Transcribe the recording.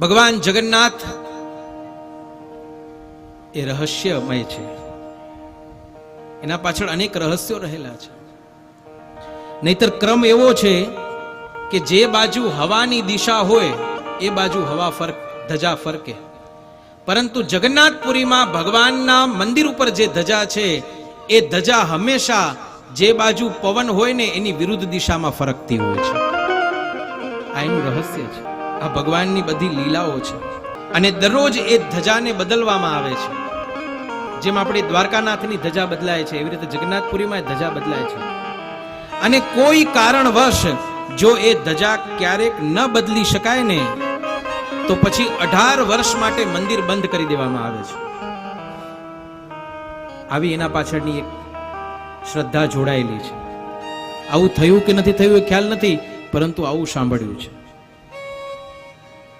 ભગવાન જગન્નાથ એ રહસ્યમય છે. એના પાછળ અનેક રહસ્યો રહેલા છે. નહીતર ક્રમ એવો છે કે જે બાજુ હવાની દિશા હોય, એ બાજુ હવા ફરક, ધજા ફરકે. પરંતુ જગન્નાથપુરીમાં ભગવાનના મંદિર ઉપર જે ધજા છે, એ ધજા હંમેશા જે બાજુ પવન હોય ને એની વિરુદ્ધ દિશામાં ફરકતી હોય છે. આ એનું રહસ્ય છે. આ ભગવાનની બધી લીલાઓ છે. અને દરરોજ એ ધજાને બદલવામાં આવે છે. જેમ આપણે દ્વારકાનાથની ધજા બદલાય છે, એવી રીતે જગન્નાથપુરીમાં ધજા બદલાય છે. અને કોઈ કારણવશ જો એ ધજા ક્યારેક ન બદલી શકાય ને, તો પછી અઢાર વર્ષ માટે મંદિર બંધ કરી દેવામાં આવે છે. આવી એના પાછળની એક શ્રદ્ધા જોડાયેલી છે. આવું થયું કે નથી થયું એ ખ્યાલ નથી, પરંતુ આવું સાંભળ્યું છે.